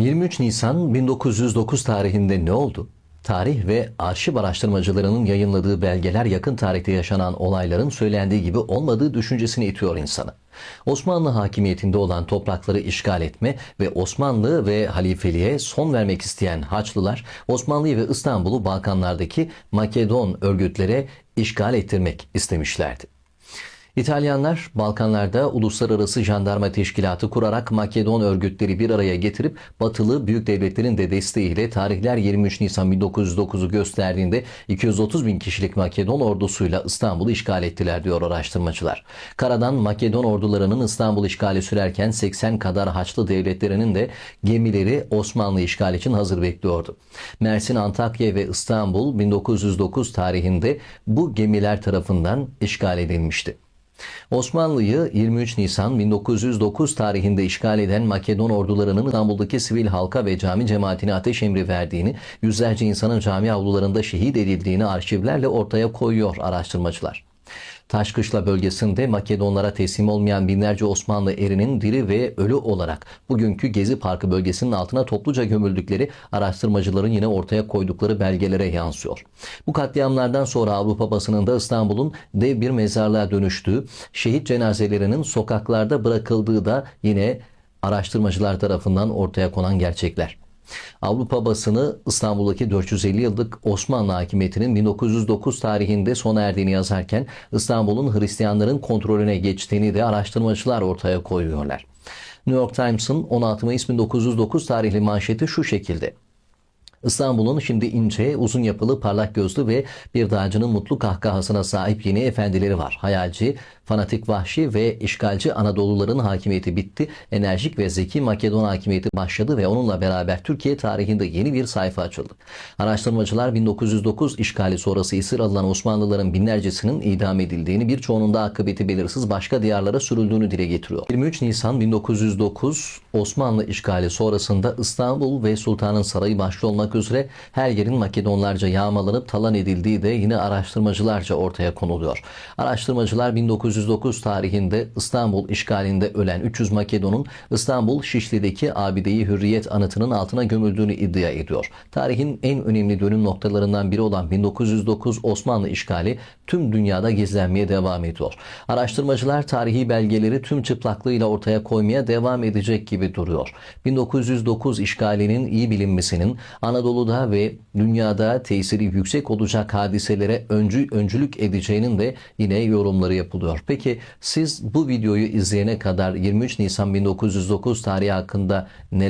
23 Nisan 1909 tarihinde ne oldu? Tarih ve arşiv araştırmacılarının yayınladığı belgeler yakın tarihte yaşanan olayların söylendiği gibi olmadığı düşüncesini itiyor insanı. Osmanlı hakimiyetinde olan toprakları işgal etme ve Osmanlı ve halifeliğe son vermek isteyen Haçlılar Osmanlı'yı ve İstanbul'u Balkanlardaki Makedon örgütlere işgal ettirmek istemişlerdi. İtalyanlar Balkanlarda uluslararası jandarma teşkilatı kurarak Makedon örgütleri bir araya getirip batılı büyük devletlerin de desteğiyle tarihler 23 Nisan 1909'u gösterdiğinde 230 bin kişilik Makedon ordusuyla İstanbul'u işgal ettiler diyor araştırmacılar. Karadan Makedon ordularının İstanbul işgali sürerken 80 kadar Haçlı devletlerinin de gemileri Osmanlı işgal için hazır bekliyordu. Mersin, Antakya ve İstanbul 1909 tarihinde bu gemiler tarafından işgal edilmişti. Osmanlı'yı 23 Nisan 1909 tarihinde işgal eden Makedon ordularının İstanbul'daki sivil halka ve cami cemaatine ateş emri verdiğini, yüzlerce insanın cami avlularında şehit edildiğini arşivlerle ortaya koyuyor araştırmacılar. Taşkışla bölgesinde Makedonlara teslim olmayan binlerce Osmanlı erinin diri ve ölü olarak bugünkü Gezi Parkı bölgesinin altına topluca gömüldükleri araştırmacıların yine ortaya koydukları belgelere yansıyor. Bu katliamlardan sonra Avrupa basınında İstanbul'un dev bir mezarlığa dönüştüğü, şehit cenazelerinin sokaklarda bırakıldığı da yine araştırmacılar tarafından ortaya konan gerçekler. Avrupa basını İstanbul'daki 450 yıllık Osmanlı hakimiyetinin 1909 tarihinde sona erdiğini yazarken İstanbul'un Hristiyanların kontrolüne geçtiğini de araştırmacılar ortaya koyuyorlar. New York Times'ın 16 Mayıs 1909 tarihli manşeti şu şekilde. İstanbul'un şimdi ince, uzun yapılı, parlak gözlü ve bir dağcının mutlu kahkahasına sahip yeni efendileri var. Hayalci, fanatik vahşi ve işgalci Anadoluların hakimiyeti bitti. Enerjik ve zeki Makedon hakimiyeti başladı ve onunla beraber Türkiye tarihinde yeni bir sayfa açıldı. Araştırmacılar 1909 işgali sonrası esir alınan Osmanlıların binlercesinin idam edildiğini, birçoğunun da akıbeti belirsiz başka diyarlara sürüldüğünü dile getiriyor. 23 Nisan 1909 Osmanlı işgali sonrasında İstanbul ve Sultanın Sarayı başta olmak üzere her yerin Makedonlarca yağmalanıp talan edildiği de yine araştırmacılarca ortaya konuluyor. Araştırmacılar 1909 tarihinde İstanbul işgalinde ölen 300 Makedon'un İstanbul Şişli'deki Abideyi Hürriyet anıtının altına gömüldüğünü iddia ediyor. Tarihin en önemli dönüm noktalarından biri olan 1909 Osmanlı işgali tüm dünyada gizlenmeye devam ediyor. Araştırmacılar tarihi belgeleri tüm çıplaklığıyla ortaya koymaya devam edecek gibi duruyor. 1909 işgalinin iyi bilinmesinin Anadolu'da ve dünyada tesiri yüksek olacak hadiselere öncü, öncülük edeceğinin de yine yorumları yapılıyor. Peki siz bu videoyu izleyene kadar 23 Nisan 1909 tarihi hakkında ne